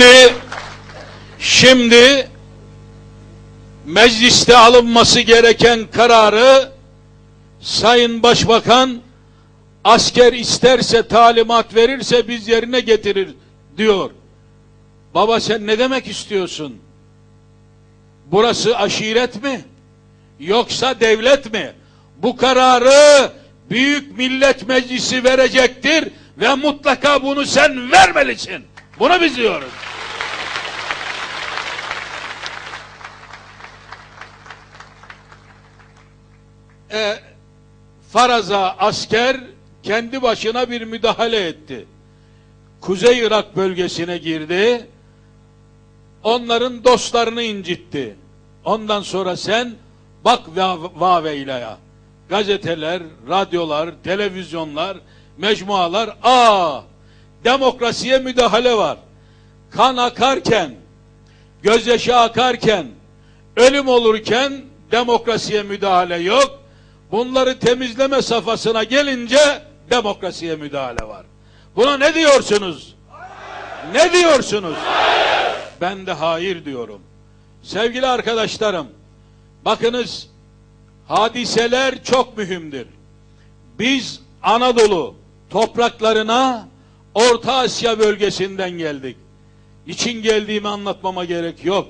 Şimdi, şimdi mecliste alınması gereken kararı Sayın Başbakan asker isterse talimat verirse biz yerine getirir diyor. Baba sen ne demek istiyorsun? Burası aşiret mi? Yoksa devlet mi? Bu kararı Büyük Millet Meclisi verecektir ve mutlaka bunu sen vermelisin. Bunu biz diyoruz. E, faraza asker kendi başına bir müdahale etti. Kuzey Irak bölgesine girdi. Onların dostlarını incitti. Ondan sonra sen bak Vaveyla'ya. Gazeteler, radyolar, televizyonlar, mecmualar aa demokrasiye müdahale var. Kan akarken, gözyaşı akarken, ölüm olurken demokrasiye müdahale yok. Bunları temizleme safhasına gelince demokrasiye müdahale var. Buna ne diyorsunuz? Ne diyorsunuz? Ben de hayır diyorum. Sevgili arkadaşlarım, bakınız hadiseler çok mühimdir. Biz Anadolu topraklarına Orta Asya bölgesinden geldik. İçin geldiğimi anlatmama gerek yok.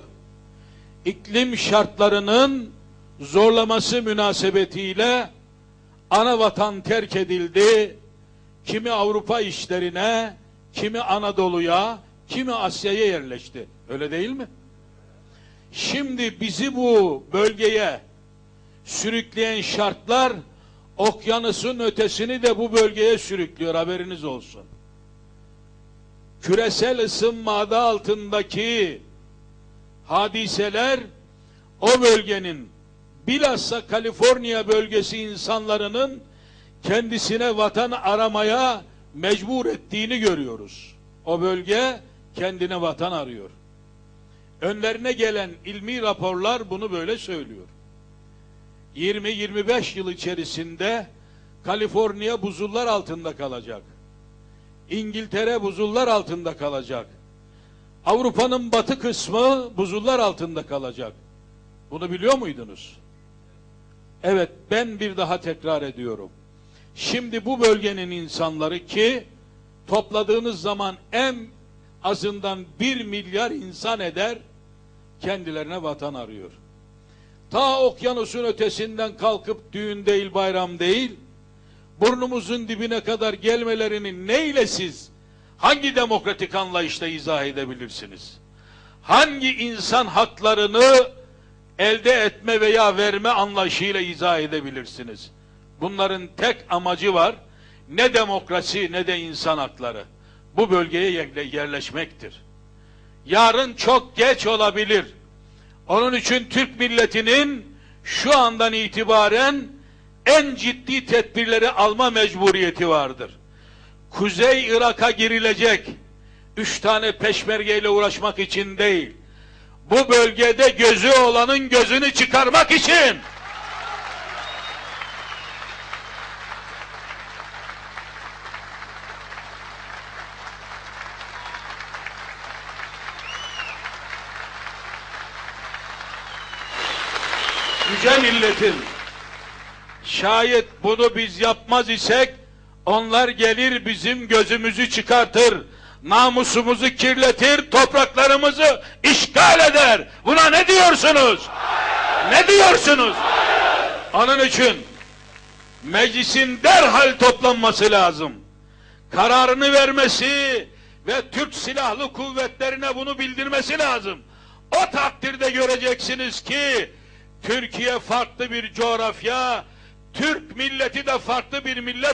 İklim şartlarının zorlaması münasebetiyle ana vatan terk edildi. Kimi Avrupa işlerine, kimi Anadolu'ya, kimi Asya'ya yerleşti. Öyle değil mi? Şimdi bizi bu bölgeye sürükleyen şartlar okyanusun ötesini de bu bölgeye sürüklüyor haberiniz olsun. Küresel ısınma adı altındaki hadiseler o bölgenin bilhassa Kaliforniya bölgesi insanlarının kendisine vatan aramaya mecbur ettiğini görüyoruz. O bölge kendine vatan arıyor. Önlerine gelen ilmi raporlar bunu böyle söylüyor. 20-25 yıl içerisinde Kaliforniya buzullar altında kalacak. İngiltere buzullar altında kalacak. Avrupa'nın batı kısmı buzullar altında kalacak. Bunu biliyor muydunuz? Evet ben bir daha tekrar ediyorum. Şimdi bu bölgenin insanları ki topladığınız zaman en azından bir milyar insan eder kendilerine vatan arıyor. Ta okyanusun ötesinden kalkıp düğün değil bayram değil burnumuzun dibine kadar gelmelerini neyle siz hangi demokratik anlayışla izah edebilirsiniz? Hangi insan haklarını elde etme veya verme anlayışıyla izah edebilirsiniz? Bunların tek amacı var. Ne demokrasi ne de insan hakları. Bu bölgeye yerleşmektir. Yarın çok geç olabilir. Onun için Türk milletinin şu andan itibaren en ciddi tedbirleri alma mecburiyeti vardır. Kuzey Irak'a girilecek. Üç tane peşmergeyle uğraşmak için değil. Bu bölgede gözü olanın gözünü çıkarmak için. Yüce milletin şayet bunu biz yapmaz isek onlar gelir bizim gözümüzü çıkartır namusumuzu kirletir, topraklarımızı işgal eder. Buna ne diyorsunuz? Ne diyorsunuz? Onun için meclisin derhal toplanması lazım. Kararını vermesi ve Türk Silahlı Kuvvetlerine bunu bildirmesi lazım. O takdirde göreceksiniz ki Türkiye farklı bir coğrafya, Türk milleti de farklı bir millet